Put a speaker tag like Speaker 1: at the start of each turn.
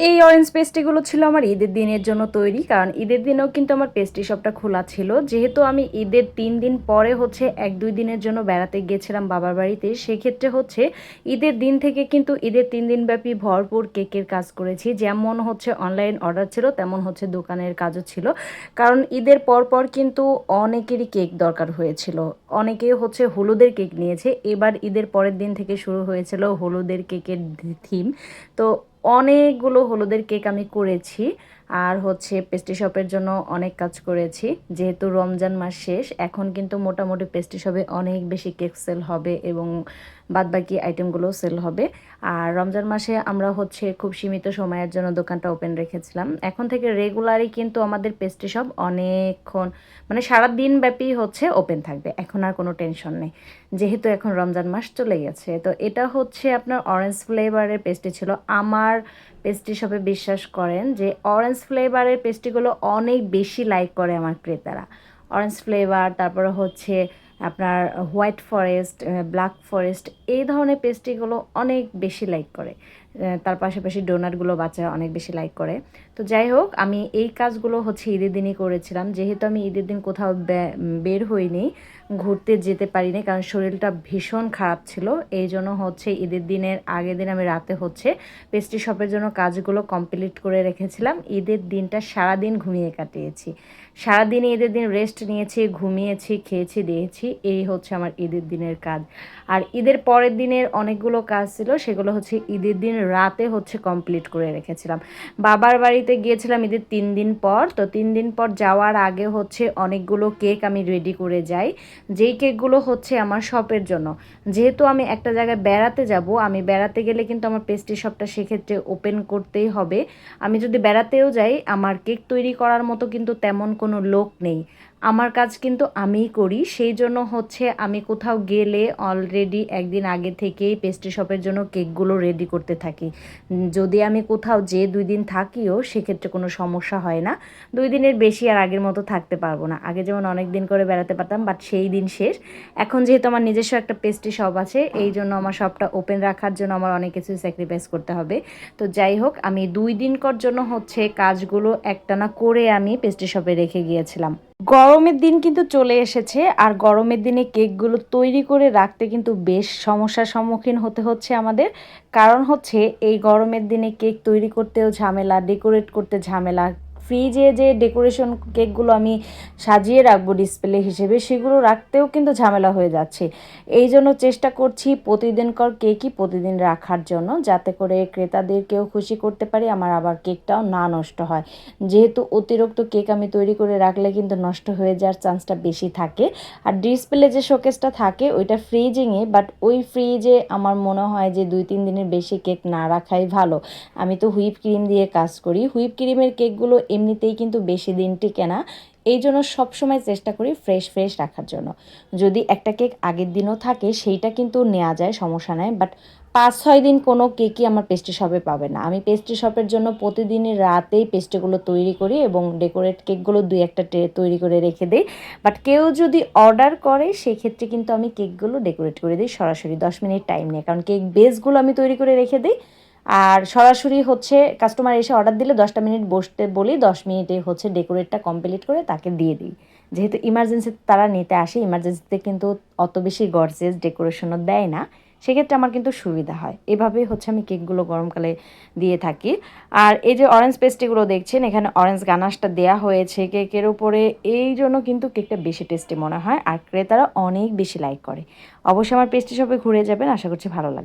Speaker 1: এই অরেঞ্জ পেস্ট্রিগুলো ছিল আমার ঈদের দিনের জন্য তৈরি, কারণ ঈদের দিনেও কিন্তু আমার পেস্ট্রি শপটা খোলা ছিল। যেহেতু আমি ঈদের তিন দিন পরে হচ্ছে এক দুই দিনের জন্য বেড়াতে গিয়েছিলাম বাবার বাড়িতে, সেক্ষেত্রে হচ্ছে ঈদের দিন থেকে কিন্তু ঈদের তিন দিন ব্যাপী ভরপুর কেকের কাজ করেছি। যেমন হচ্ছে অনলাইন অর্ডার ছিল, তেমন হচ্ছে দোকানের কাজও ছিল। কারণ ঈদের পর পর কিন্তু অনেকেরই কেক দরকার হয়েছিল। অনেকে হচ্ছে হলুদের কেক নিয়েছে। এবার ঈদের পরের দিন থেকে শুরু হয়েছিল হলুদের কেকের থিম তো অনেকগুলো হলুদের কেক আমি করেছি। আর হচ্ছে পেস্ট্রি শপের জন্য অনেক কাজ করেছি। যেহেতু রমজান মাস শেষ, এখন কিন্তু মোটামুটি পেস্ট্রি শপে অনেক বেশি কেক সেল হবে এবং বাদবাকি আইটেমগুলো সেল হবে। আর রমজান মাসে আমরা হচ্ছে খুব সীমিত সময়ের জন্য দোকানটা ওপেন রেখেছিলাম। এখন থেকে রেগুলারই কিন্তু আমাদের পেস্ট্রি শপ অনেকক্ষণ মানে সারা দিন ব্যাপী হচ্ছে ওপেন থাকবে। এখন আর কোনো টেনশন নেই। যেহেতু এখন রমজান মাস চলে গেছে, তো এটা হচ্ছে আপনার অরেঞ্জ ফ্লেভারের পেস্ট্রি ছিল। আমার পেস্ট্রি শপে বিশ্বাস করেন যে অরেঞ্জ ফ্লেভারের পেস্ট্রিগুলো অনেক বেশি লাইক করে আমার ক্রেতারা। অরেঞ্জ ফ্লেভার তারপরে হচ্ছে আপনার হোয়াইট ফরেস্ট ব্ল্যাক ফরেস্ট, এই ধরনের পেস্ট্রিগুলো অনেক বেশি লাইক করে। তার পাশাপাশি ডোনাটগুলো বাচ্চারা অনেক বেশি লাইক করে। তো যাই হোক, আমি এই কাজগুলো হচ্ছে ঈদের দিনই করেছিলাম। যেহেতু আমি ঈদের দিন কোথাও বের হইনি, ঘুরতে যেতে পারিনি, কারণ শরীরটা ভীষণ খারাপ ছিল, এই জন্য হচ্ছে ঈদের দিনের আগের দিন আমি রাতে হচ্ছে পেস্ট্রি শপের জন্য কাজগুলো কমপ্লিট করে রেখেছিলাম। ঈদের দিনটা সারাদিন ঘুমিয়ে কাটিয়েছি। সারাদিন ঈদের দিন রেস্ট নিয়েছি, ঘুমিয়েছি, খেয়েছি, দিয়েছি, এই হচ্ছে আমার ঈদের দিনের কাজ। আর ঈদের পরের দিনের অনেকগুলো কাজ ছিল, সেগুলো হচ্ছে ঈদের দিন রাতে হচ্ছে কমপ্লিট করে রেখেছিলাম। বাবার বাড়িতে গিয়েছিলাম ঈদের তিন দিন পর, তো তিন দিন পর যাওয়ার আগে হচ্ছে অনেকগুলো কেক আমি রেডি করে যাই। যেই কেকগুলো হচ্ছে আমার শপের জন্য। যেহেতু আমি একটা জায়গায় বেড়াতে যাব, আমি বেড়াতে গেলে কিন্তু আমার পেস্ট্রি শপটা সেক্ষেত্রে ওপেন করতেই হবে। আমি যদি বেড়াতেও যাই, আমার কেক তৈরি করার মতো কিন্তু তেমন কোনো লোক নেই। আমার কাজ কিন্তু আমিই করি। সেই জন্য হচ্ছে আমি কোথাও গেলে অলরেডি একদিন আগে থেকেই পেস্ট্রি শপের জন্য কেকগুলো রেডি করতে থাকি। যদি আমি কোথাও যে দুই দিন থাকিও সেক্ষেত্রে কোনো সমস্যা হয় না। দুই দিনের বেশি আর আগের মতো থাকতে পারব না। আগে যেমন অনেক দিন করে বেড়াতে পারতাম বাট সেই দিন শেষ। এখন যেহেতু আমার নিজস্ব একটা পেস্ট্রি শপ আছে, এই জন্য আমার শপটা ওপেন রাখার জন্য আমার অনেক কিছু স্যাক্রিফাইস করতে হবে। তো যাই হোক, আমি দুই দিনকর জন্য হচ্ছে কাজগুলো একটানা করে আমি পেস্ট্রি শপে রেখে গিয়েছিলাম। গরমের দিন কিন্তু চলে এসেছে, আর গরমের দিনে কেকগুলো তৈরি করে রাখতে কিন্তু বেশ সমস্যার সম্মুখীন হতে হচ্ছে আমাদের। কারণ হচ্ছে, এই গরমের দিনে কেক তৈরি করতেও ঝামেলা, ডেকোরেট করতে ঝামেলা ফ্রিজে যে ডেকোরেশন কেকগুলো আমি সাজিয়ে রাখব ডিসপ্লে হিসেবে, সেগুলো রাখতেও কিন্তু ঝামেলা হয়ে যাচ্ছে। এই জন্য চেষ্টা করছি প্রতিদিনকর কেকই প্রতিদিন রাখার জন্য, যাতে করে ক্রেতাদেরকেও খুশি করতে পারি, আমার আবার কেকটাও না নষ্ট হয়। যেহেতু অতিরিক্ত কেক আমি তৈরি করে রাখলে কিন্তু নষ্ট হয়ে যাওয়ার চান্সটা বেশি থাকে। আর ডিসপ্লে যে শোকেসটা থাকে, ওইটা ফ্রিজিংয়ে, বাট ওই ফ্রিজে আমার মনে হয় যে দুই তিন দিনের বেশি কেক না রাখাই ভালো। আমি তো হুইপ ক্রিম দিয়ে কাজ করি। হুইপ ক্রিমের কেকগুলো এমনিতেই কিন্তু বেশি দিন টিকে না। এই জন্য সবসময় চেষ্টা করি ফ্রেশ ফ্রেশ রাখার জন্য। যদি একটা কেক আগের দিনও থাকে, সেইটা কিন্তু নেওয়া যায়, সমস্যা নেই। বাট পাঁচ, ছয় দিন কোনো কেকই আমার পেস্ট্রি শপে পাবে না। আমি পেস্ট্রি শপের জন্য প্রতিদিনই রাতেই পেস্ট্রিগুলো তৈরি করি এবং ডেকোরেট কেকগুলো দুই একটা ট্রে তৈরি করে রেখে দিই। বাট কেউ যদি অর্ডার করে, সেক্ষেত্রে কিন্তু আমি কেকগুলো ডেকোরেট করে দিই। সরাসরি দশ মিনিট টাইম নিয়ে কারণ কেক বেসগুলো আমি তৈরি করে রেখে দিই। আর সরাসরি হচ্ছে কাস্টমার এসে অর্ডার দিলে দশটা মিনিট বসতে বলি, দশ মিনিটে হচ্ছে ডেকোরেটটা কমপ্লিট করে তাকে দিয়ে দিই। যেহেতু ইমার্জেন্সি তারা নিতে আসে ইমার্জেন্সিতে কিন্তু অত বেশি গরজেস ডেকোরেশনও দেয় না, সেক্ষেত্রে আমার কিন্তু সুবিধা হয়। এভাবেই হচ্ছে আমি কেকগুলো গরমকালে দিয়ে থাকি। আর এই যে অরেঞ্জ পেস্ট্রিগুলো দেখছেন, এখানে অরেঞ্জ গানাশটা দেয়া হয়েছে কেকের উপরে। এই জন্য কিন্তু কেকটা বেশি টেস্টি মনে হয়, আর ক্রেতারা অনেক বেশি লাইক করে। অবশ্যই আমার পেস্ট্রি শপে ঘুরে যাবেন, আশা করছি ভালো লাগে